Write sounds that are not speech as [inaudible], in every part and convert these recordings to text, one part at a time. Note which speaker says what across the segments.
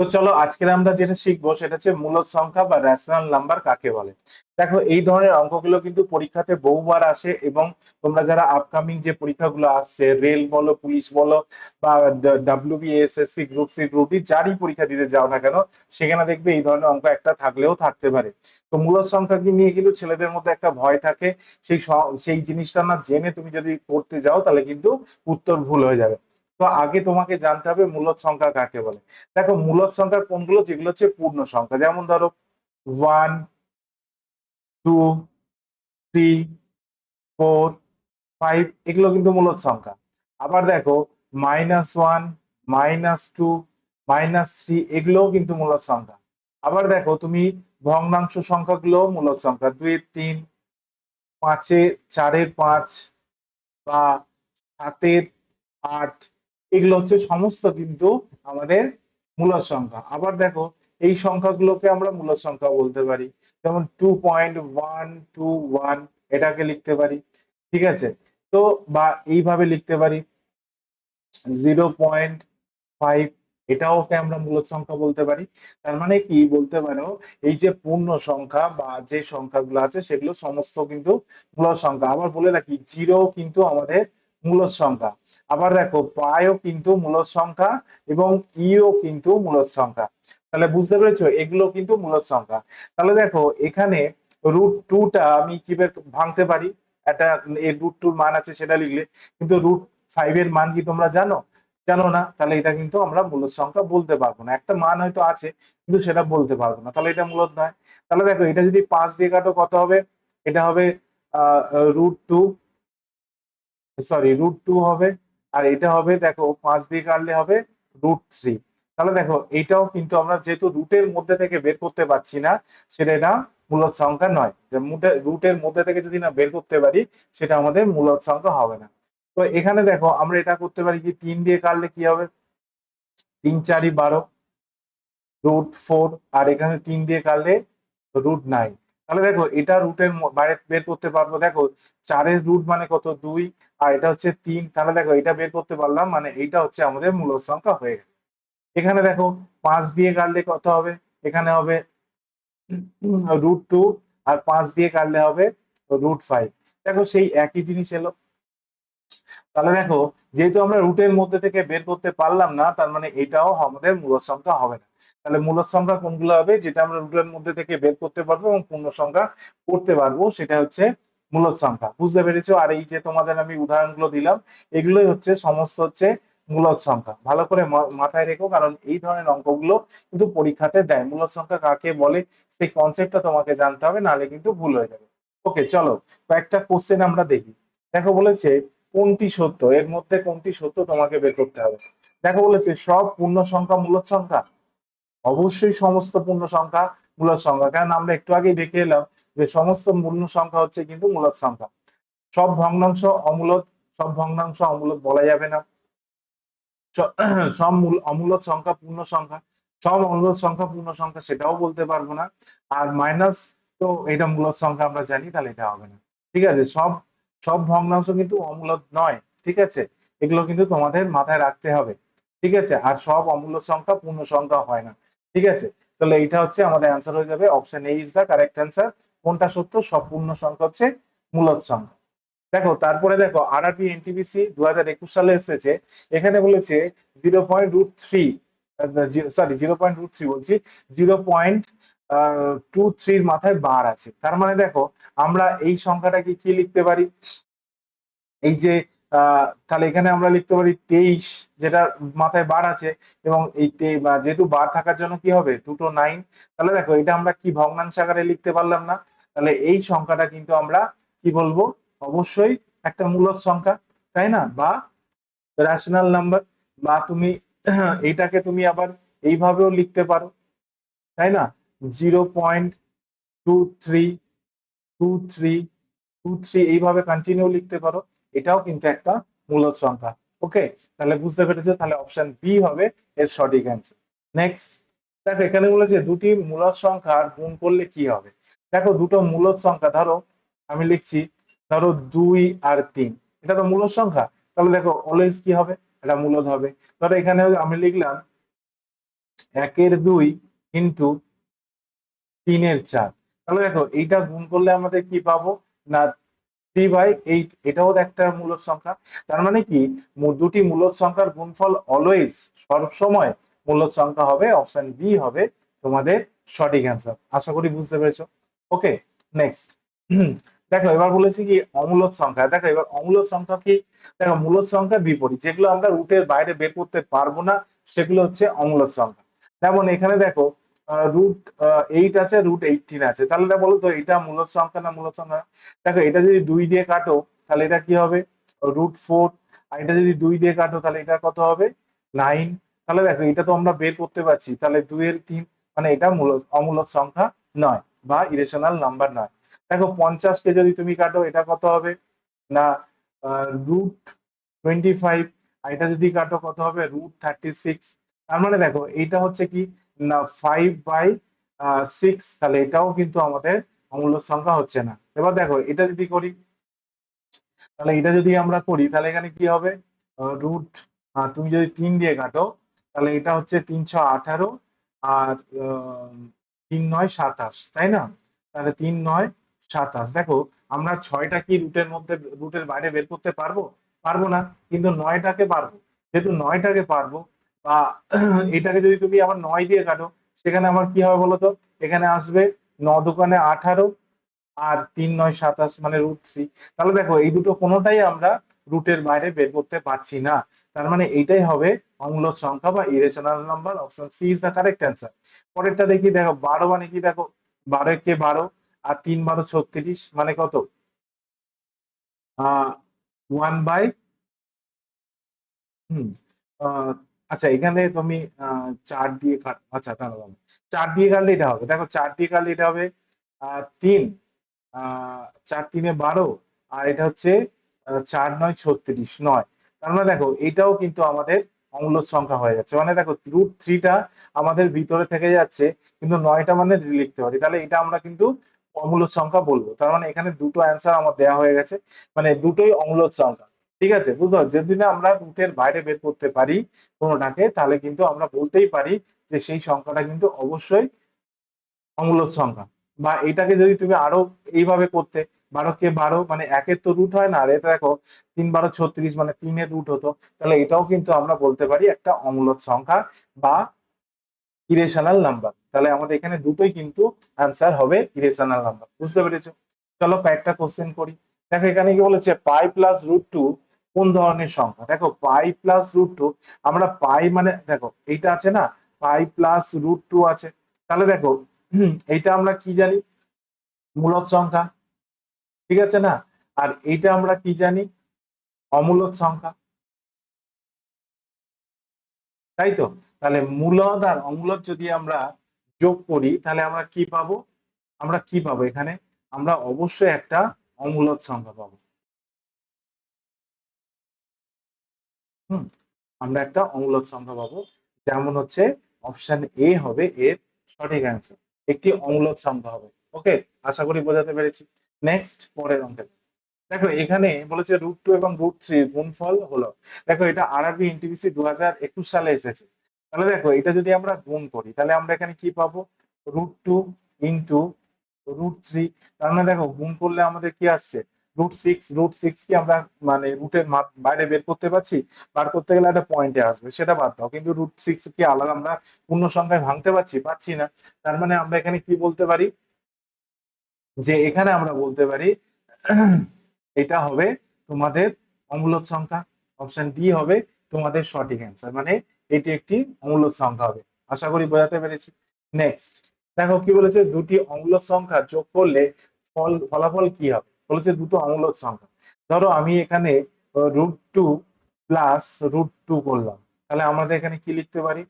Speaker 1: তো চলো আজকে আমরা যেটা শিখব সেটা হচ্ছে মূলদ সংখ্যা বা রেশনাল নাম্বার কাকে বলে? দেখো, এই ধরনের অঙ্কগুলো কিন্তু পরীক্ষাতে বহুবার আসে এবং তোমরা যারা আপকামিং যে পরীক্ষাগুলো আসছে রেল বলো পুলিশ বলো বা WBSSC group C group D যারই পরীক্ষা দিতে যাও না কেন, সেখানে দেখবে এই ধরনের অঙ্ক একটা থাকলেও থাকতে পারে। তো মূলদ সংখ্যাকে নিয়ে কিন্তু ছেলেদের মধ্যে একটা ভয় থাকে, সেই সেই জিনিসটা না জেনে তুমি যদি পড়তে যাও তাহলে কিন্তু উত্তর ভুল হয়ে যাবে। তো আগে তোমাকে জানতে হবে মূলদ সংখ্যা কাকে বলে। দেখো মূলদ সংখ্যা কোনগুলো? যেগুলো হচ্ছে পূর্ণ সংখ্যা। যেমন ধরো one two three four five এগুলো কিন্তু মূলদ সংখ্যা। আবার দেখো minus one minus two minus three এগুলোও কিন্তু মূলদ সংখ্যা। আবার দেখো, তুমি ভগ্নাংশ সংখ্যাগুলো মূলদ সংখ্যা। দুইয়ের তিন, পাঁচের, চারের পাঁচ, বা সাতের আট এগুলো হচ্ছে সমস্ত কিন্তু আমাদের মূলদ সংখ্যা। আবার দেখো, এই সংখ্যাগুলোকে আমরা মূলদ সংখ্যা বলতে পারি। যেমন two point one two one এটাকে লিখতে পারি, ঠিক আছে? তো বা এইভাবে লিখতে পারি জিরো পয়েন্ট ফাইভ এটাওকে আমরা মূলদ সংখ্যা বলতে পারি। তার মানে কি? বলতে পারো, এই যে পূর্ণ সংখ্যা বা যে সংখ্যাগুলো আছে, সেগুলো সমস্ত কিন্তু মূলদ সংখ্যা। আবার বলে রাখি জিরো কিন্তু আমাদের মূলদ সংখ্যা আবার দেখো পায়ও কিন্তু মূলদ সংখ্যা এবং ইও কিন্তু মূলদ সংখ্যা তাহলে বুঝতে পেরেছ? এগুলো কিন্তু মূলদ সংখ্যা তাহলে দেখো, এখানে রুট টুটা আমি কীভাবে ভাঙতে পারি? একটা এর রুট টুর মান আছে, সেটা লিখলে। কিন্তু রুট ফাইভ এর মান কি তোমরা জানো? জানো না? তাহলে এটা কিন্তু আমরা মূলদ সংখ্যা বলতে পারব না। একটা মান হয়তো আছে, কিন্তু সেটা বলতে পারব না। তাহলে এটা মূলত নয়। তাহলে দেখো, এটা যদি পাঁচ দিয়ে কাটো, কত হবে? এটা হবে root two sorry root two হবে, আর এটা হবে, দেখো, পাঁচ দিয়ে কাটলে হবে রুট থ্রি তাহলে দেখো এইটাও কিন্তু আমরা যেহেতু রুটের মধ্যে থেকে বের করতে পারছি না, সেটা এটা মূলদ সংখ্যা নয়। রুটের মধ্যে থেকে যদি না বের করতে পারি, সেটা আমাদের মূলদ সংখ্যা হবে না। তো এখানে দেখো, আমরা এটা করতে পারি কি, তিন দিয়ে কাটলে কি হবে? তিন চারি বারো রুট ফোর আর এখানে তিন দিয়ে কাটলে রুট নাইন তাহলে দেখো এটা রুটের বাইরে বের করতে পারব। দেখো চারের রুট মানে কত? দুই। আর এটা হচ্ছে তিন। তাহলে দেখো এটা বের করতে পারলাম মানে এইটা হচ্ছে আমাদের মূল সংখ্যা হয়ে গেল। এখানে দেখো পাঁচ দিয়ে কাটলে কত হবে? এখানে হবে রুট টু আর পাঁচ দিয়ে কাটলে হবে রুট ফাইভ দেখো সেই একই জিনিস এলো। তাহলে দেখো, যেহেতু আমরা রুটের মধ্যে থেকে বের করতে পারলাম না, তার মানে এটাও আমাদের মূলদ সংখ্যা হবে না। তাহলে মূলদ সংখ্যা কোনগুলো হবে? যেটা আমরা রুটের মধ্যে থেকে বের করতে পারব এবং পূর্ণ সংখ্যা করতে পারব, সেটা হচ্ছে মূলদ সংখ্যা বুঝতে পেরেছ? আর এই যে তোমাদের আমি উদাহরণগুলো দিলাম, এগুলোই হচ্ছে সমস্ত হচ্ছে মূলদ সংখ্যা ভালো করে মাথায় রেখো, কারণ এই ধরনের অঙ্কগুলো কিন্তু পরীক্ষাতে দেয়। মূলদ সংখ্যা কাকে বলে, সেই কনসেপ্টটা তোমাকে জানতে হবে, নাহলে কিন্তু ভুল হয়ে যাবে। ওকে চলো, কয়েকটা কোশ্চেন আমরা দেখি। দেখো বলেছে কোনটি সত্য? এর মধ্যে কোনটি সত্য তোমাকে বের করতে হবে। দেখো বলেছে, সব পূর্ণ সংখ্যা মূলদ সংখ্যা? অবশ্যই সমস্ত পূর্ণ সংখ্যা মূলদ সংখ্যা। কারণ আমরা একটু আগেই দেখে এলাম যে সমস্ত পূর্ণ সংখ্যা হচ্ছে কিন্তু মূলদ সংখ্যা। সব ভগ্নাংশ অমূলদ সব ভগ্নাংশ অমূলদ বলা যাবে না। [clears throat] সব মূল অমূলদ সংখ্যা পূর্ণ সংখ্যা। সব অমূলদ সংখ্যা পূর্ণ সংখ্যা সেটাও বলতে পারব না। আর মাইনাস তো এটা মূলদ সংখ্যা আমরা জানি, তাহলে এটা হবে না। ঠিক আছে, সব সব ভগ্নাংশ কিন্তু অমূলদ নয়, ঠিক আছে? এগুলো কিন্তু তোমাদের মাথায় রাখতে হবে, ঠিক আছে? আর সব অমূল্য সংখ্যা পূর্ণ সংখ্যা হয় না, ঠিক আছে? তাহলে এইটা হচ্ছে আমাদের অ্যান্সার হয়ে যাবে option A is the correct answer কোনটা সত্য? সব পূর্ণ সংখ্যা হচ্ছে মূলদ সংখ্যা। দেখো, তারপরে দেখো আরআরবি এনটিপিসি দু হাজার একুশ সালে এসেছে, এখানে বলেছে zero point root three sorry zero point root three বলছি জিরো পয়েন্ট টু থ্রির মাথায় বার আছে। তার মানে দেখো, আমরা এই সংখ্যাটাকে কি লিখতে পারি? এই যে তাহলে এখানে আমরা লিখতে পারি তেইশ যেটা মাথায় বার আছে, এবং এই যেহেতু বার থাকার জন্য কি হবে? দুটো নাইন তাহলে দেখো, এটা আমরা কি ভগ্নাংশ আকারে লিখতে পারলাম না? তাহলে এই সংখ্যাটা কিন্তু আমরা কি বলব? অবশ্যই একটা মূলদ সংখ্যা, তাই না? বা রেশনাল নাম্বার বা তুমি, এইটাকে তুমি আবার এইভাবেও লিখতে পারো, তাই না? Zero point two three two three two three এইভাবে কন্টিনিউ লিখতে পারো। এটাও কিন্তু একটা মূলদ সংখ্যা। ওকে তাহলে বুঝতে পেরেছ? তাহলে অপশন বি হবে এর সঠিক অ্যান্সার নেক্সট দেখো এখানে বলেছে দুটি মূলদ সংখ্যার গুণ করলে কি হবে? দেখো দুটো মূলদ সংখ্যা, ধরো আমি লিখছি, ধরো দুই আর তিন। এটা তো মূলদ সংখ্যা। তাহলে দেখো অলওয়েজ কি হবে? এটা মূলদ হবে। ধরো এখানে আমি লিখলাম একের দুই ইন্টু তিনের চার। তাহলে দেখো, এইটা গুণ করলে আমাদের কি পাবো? না, থ্রি বাই এইট, এটাও একটা মূলদ সংখ্যা। তার মানে কি? দুটি মূলদ সংখ্যার গুণফল অলওয়েজ সবসময় মূলদ সংখ্যা হবে অপশন বি হবে তোমাদের সঠিক অ্যান্সার আশা করি বুঝতে পেরেছ। ওকে নেক্সট দেখো, এবার বলেছি কি? অমূলদ সংখ্যা। দেখো, এবার অমূলদ সংখ্যা কি? দেখো মূলদ সংখ্যার বিপরীত। যেগুলো আমরা রুটের বাইরে বের করতে পারব না, সেগুলো হচ্ছে অমূলদ সংখ্যা। যেমন এখানে দেখো রুট এইট আছে রুট এইটিন আছে। তাহলে এটা বলো তো, এটা মূলদ সংখ্যা না মূলত সংখ্যা? দেখো, এটা যদি দুই দিয়ে কাটো, তাহলে এটা কি হবে? রুট ফোর আর এটা যদি দুই দিয়ে কাটো, তাহলে এটা কত হবে? নাইন তাহলে দেখো, এটা তো আমরা বের করতে পারছি। তাহলে দুইয়ের তিন মানে এটা মূলদ অমূলদ সংখ্যা নয়, বা ইরেশনাল নাম্বার নয়। দেখো, পঞ্চাশকে যদি তুমি কাটো, এটা কত হবে? না রুট টোয়েন্টি ফাইভ আর এটা যদি কাটো, কত হবে? রুট থার্টি সিক্স তার মানে দেখো, এইটা হচ্ছে কি? ফাইভ বাই সিক্স তাহলে এটাও কিন্তু আমাদের অমূল্য সংখ্যা হচ্ছে না। এবার দেখো, এটা যদি করি, তাহলে এটা যদি আমরা করি, তাহলে এখানে কি হবে? রুট তুমি যদি তিন দিয়ে কাটো, তাহলে এটা হচ্ছে তিনশো আঠারো আর তিন নয় সাতাশ, তাই না? তাহলে তিন নয় সাতাশ। দেখো, আমরা ছয়টা কি রুটের মধ্যে, রুটের বাইরে বের করতে পারব? পারব না, কিন্তু নয়টাকে পারব। যেহেতু নয়টাকে পারব বা [clears throat] এটাকে যদি তুমি আবার নয় দিয়ে কাটো, সেখানে আমার কি হবে বলতো? এখানে আসবে ন দোকানে আঠারো আর তিন নয় সাতাশ মানে রুট থ্রি তাহলে দেখো, এই দুটো কোনোটাই আমরা রুটের বাইরে বের করতে পারছি না। তার মানে এইটাই হবে অমূলক সংখ্যা বা irrational number option C is the correct answer পরেরটা দেখি, দেখো, বারো মানে কি? দেখো, বারো কে বারো আর তিন বারো ছত্রিশ মানে কত? ওয়ান বাই হুম আচ্ছা এখানে তুমি চার দিয়ে কাট আচ্ছা দাঁড়াও। চার দিয়ে কাটলে এটা হবে। দেখো, চার দিয়ে কাটলে এটা হবে তিন চার তিনে বারো, আর এটা হচ্ছে চার নয় ছত্রিশ, নয়। তার মানে দেখো, এটাও কিন্তু আমাদের অমূলক সংখ্যা হয়ে যাচ্ছে। মানে দেখো রুট থ্রিটা আমাদের ভিতরে থেকে যাচ্ছে, কিন্তু নয়টা মানে লিখতে পারি, তাহলে এটা আমরা কিন্তু অমূলক সংখ্যা বলব। তার মানে এখানে দুটো অ্যান্সার আমার দেওয়া হয়ে গেছে। মানে দুটোই অমূলক সংখ্যা। ঠিক আছে? বুঝতে পারছ? যদি না আমরা রুটের বাইরে বের করতে পারি কোনোটাকে, তাহলে কিন্তু আমরা বলতেই পারি যে সেই সংখ্যাটা কিন্তু অবশ্যই অমূলক সংখ্যা। বা এটাকে যদি তুমি আরও এইভাবে করতে বারো কে বারো মানে একের তো রুট হয় না, আর এটা দেখো, তিন বারো ছত্রিশ মানে তিনের রুট হতো, তাহলে এটাও কিন্তু আমরা বলতে পারি একটা অমূলক সংখ্যা বা ইরেশনাল নাম্বার তাহলে আমাদের এখানে দুটোই কিন্তু অ্যান্সার হবে ইরেশনাল নাম্বার বুঝতে পেরেছ? চলো কয়েকটা কোশ্চেন করি। দেখো, এখানে কি বলেছে, পাই প্লাস রুট টু কোন ধরনের সংখ্যা? দেখো পাই প্লাস রুট টু আমরা পাই মানে দেখো, এইটা আছে না? পাই প্লাস রুট টু আছে। তাহলে দেখো, [clears throat] এইটা আমরা কি জানি? মূলদ সংখ্যা, ঠিক আছে না? আর এইটা আমরা কি জানি? অমূলদ সংখ্যা। তাই তো? তাহলে মূলদ আর অমূলদ যদি আমরা যোগ করি, তাহলে আমরা কি পাবো? আমরা কি পাবো এখানে? আমরা অবশ্যই একটা অমূলদ সংখ্যা পাবো। হুম, আমরা একটা অমূলদ সংখ্যা পাবো। যেমন হচ্ছে অপশন এ হবে এর সঠিক অ্যান্সার একটি অমূলদ সংখ্যা হবে। ওকে আশা করি বোঝাতে পেরেছি। নেক্সট পরের অঙ্কে দেখো, এখানে বলেছে রুট টু এবং রুট থ্রি গুণফল হলো। দেখো, এটা আরবি এনটিপিসি দু হাজার একুশ সালে এসেছে। তাহলে দেখো, এটা যদি আমরা গুণ করি, তাহলে আমরা এখানে কি পাবো? Root two into root three তার মানে দেখো, গুণ করলে আমাদের কি আসছে? রুট সিক্স রুট সিক্স কি আমরা মানে রুটের বাইরে বের করতে পারছি? বার করতে গেলে একটা পয়েন্টে আসবে, সেটা বাদ দাও। কিন্তু রুট সিক্স কি আলাদা আমরা পূর্ণ সংখ্যায় ভাঙতে পারছি? পাচ্ছি না। তার মানে আমরা এখানে কি বলতে পারি? যে এখানে আমরা বলতে পারি, এটা হবে তোমাদের অমূলক সংখ্যা। অপশন ডি হবে তোমাদের সঠিক অ্যান্সার মানে এটি একটি অমূলক সংখ্যা হবে। আশা করি বোঝাতে পেরেছি। নেক্সট দেখো কি বলেছে? দুটি অমূলক সংখ্যা যোগ করলে ফল, ফলাফল কি হবে? বলেছে দুটো অমূলক সংখ্যা ধরো আমি এখানে root two plus root two করলাম। তাহলে আমাদের এখানে কি লিখতে পারি?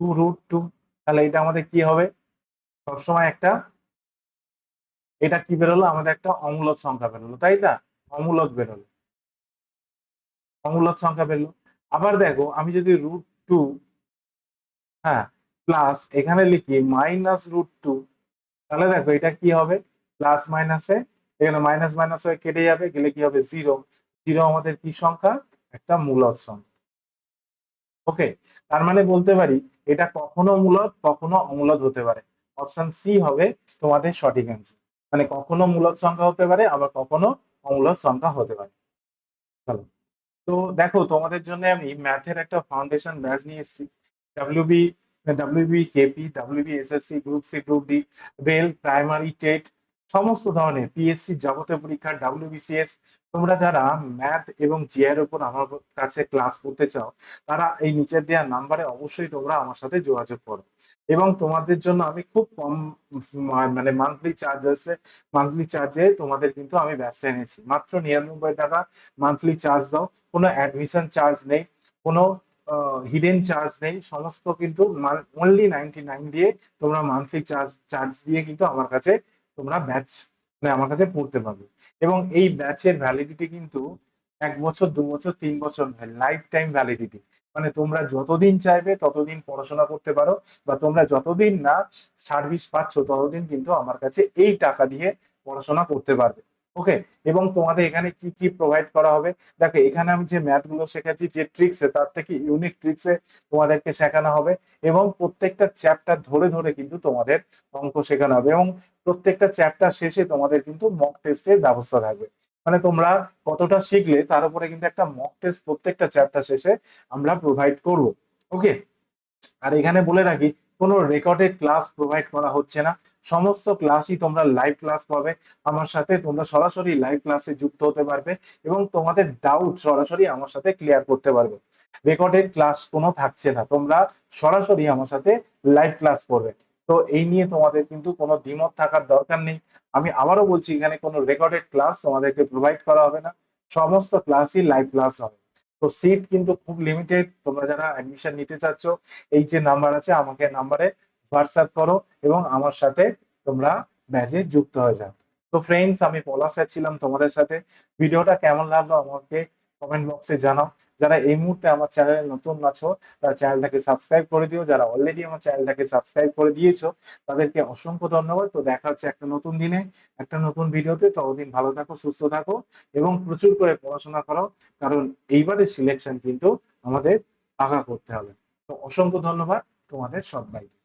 Speaker 1: টু রুট টু তাহলে এটা আমাদের কি হবে? সবসময় একটা, এটা কি বেরোলো? আমাদের একটা অমূলক সংখ্যা বেরোলো, তাই না? অমূলক বেরোলো। অমূলক সংখ্যা বেরোলো। আবার দেখো, আমি যদি রুট টু হ্যাঁ প্লাস এখানে লিখি মাইনাস রুট টু তাহলে দেখো এটা কি হবে? প্লাস মাইনাসে এখানে মাইনাস মাইনাস হয়ে কেটে যাবে, গেলে কি হবে? জিরো জিরো আমাদের কি সংখ্যা? একটা মূলদ সংখ্যা। ওকে তার মানে বলতে পারি, এটা কখনো মূলদ, কখনো অমূলদ হতে পারে। অপশন সি হবে তোমাদের সঠিক অ্যান্সার মানে কখনো মূলদ সংখ্যা হতে পারে, আবার কখনো অমূলদ সংখ্যা হতে পারে। চলো। তো দেখো, তোমাদের জন্য আমি ম্যাথের একটা ফাউন্ডেশন ব্যাচ নিয়ে এসেছি। WB WB KP WB SSC group C group D rail primary TET সমস্ত ধরনের পিএসসি যাবতীয় পরীক্ষা ডাব্লিউবিসিএস তোমরা যারা ম্যাথ এবং জিআর উপর আমার কাছে ক্লাস করতে চাও, তারা এই নিচের দেওয়া নাম্বারে অবশ্যই তোমরা আমার সাথে যোগাযোগ করো। এবং তোমাদের জন্য আমি খুব কম মানে মান্থলি চার্জ মান্থলি চার্জে তোমাদের কিন্তু আমি ব্যাচটা এনেছি। মাত্র নিরানব্বই টাকা মান্থলি চার্জ দাও। কোনো অ্যাডমিশন চার্জ নেই, কোনো হিডেন চার্জ নেই, সমস্ত কিন্তু অনলি নাইনটি নাইন দিয়ে তোমরা মান্থলি চার্জ চার্জ দিয়ে কিন্তু আমার কাছে তোমরা ব্যাচ মানে আমার কাছে পড়তে পারবে এবং এই ব্যাচের ভ্যালিডিটি কিন্তু এক বছর, দু বছর, তিন বছর লাইফ টাইম ভ্যালিডিটি মানে তোমরা যতদিন চাইবে ততদিন পড়াশোনা করতে পারো বা তোমরা যতদিন না সার্ভিস পাচ্ছ ততদিন কিন্তু আমার কাছে এই টাকা দিয়ে পড়াশোনা করতে পারবে। ওকে? এবং তোমাদের এখানে কি কি প্রোভাইড করা হবে? দেখো, এখানে আমি যে ম্যাথগুলো শেখাচ্ছি, যে ট্রিক্সে তার থেকে ইউনিক ট্রিক্সে তোমাদেরকে শেখানো হবে এবং প্রত্যেকটা চ্যাপ্টার ধরে ধরে কিন্তু তোমাদের অঙ্ক শেখানো হবে এবং প্রত্যেকটা চ্যাপ্টার শেষে তোমাদের কিন্তু মক টেস্টের ব্যবস্থা থাকবে। মানে তোমরা কতটা শিখলে, তার উপরে কিন্তু একটা মক টেস্ট প্রত্যেকটা চ্যাপ্টার শেষে আমরা প্রোভাইড করব। ওকে? আর এখানে বলে রাখি কোনো রেকর্ডেড ক্লাস প্রোভাইড করা হচ্ছে না। সমস্ত ক্লাসই তোমরা লাইভ ক্লাস পাবে। আমার সাথে তোমরা সরাসরি লাইভ ক্লাসে যুক্ত হতে পারবে এবং তোমাদের ডাউট সরাসরি আমার সাথে ক্লিয়ার করতে পারবে। রেকর্ডেড ক্লাস কোনো থাকছে না। তোমরা সরাসরি আমার সাথে লাইভ ক্লাস করবে। তো এই নিয়ে তোমাদের কিন্তু কোনো দ্বিমত থাকার দরকার নেই। আমি আবারও বলছি, এখানে কোনো রেকর্ডেড ক্লাস তোমাদেরকে প্রোভাইড করা হবে না। সমস্ত ক্লাসই লাইভ ক্লাস হবে। তো সিট কিন্তু খুব লিমিটেড তোমরা যারা অ্যাডমিশন নিতে চাচ্ছ, এই যে নাম্বার আছে, আমাকে নাম্বারে হোয়াটসঅ্যাপ করো এবং আমার সাথে তোমরা ব্যাচে যুক্ত হয়ে যাও। তো ফ্রেন্ডস আমি পলাশ ছিলাম তোমাদের সাথে। ভিডিওটা কেমন লাগল আমাকে কমেন্ট বক্সে জানাও। যারা এই মুহূর্তে আমার চ্যানেলে নতুন আছো, তারা চ্যানেলটাকে সাবস্ক্রাইব করে দিও। যারা অলরেডি আমার চ্যানেলটাকে সাবস্ক্রাইব করে দিয়েছ, তাদেরকে অসংখ্য ধন্যবাদ। তো দেখা হচ্ছে একটা নতুন দিনে, একটা নতুন ভিডিওতে। ততদিন ভালো থাকো, সুস্থ থাকো এবং প্রচুর করে পড়াশোনা করো, কারণ এইবারের সিলেকশন কিন্তু আমাদের পাকা করতে হবে। তো অসংখ্য ধন্যবাদ তোমাদের সবাইকে।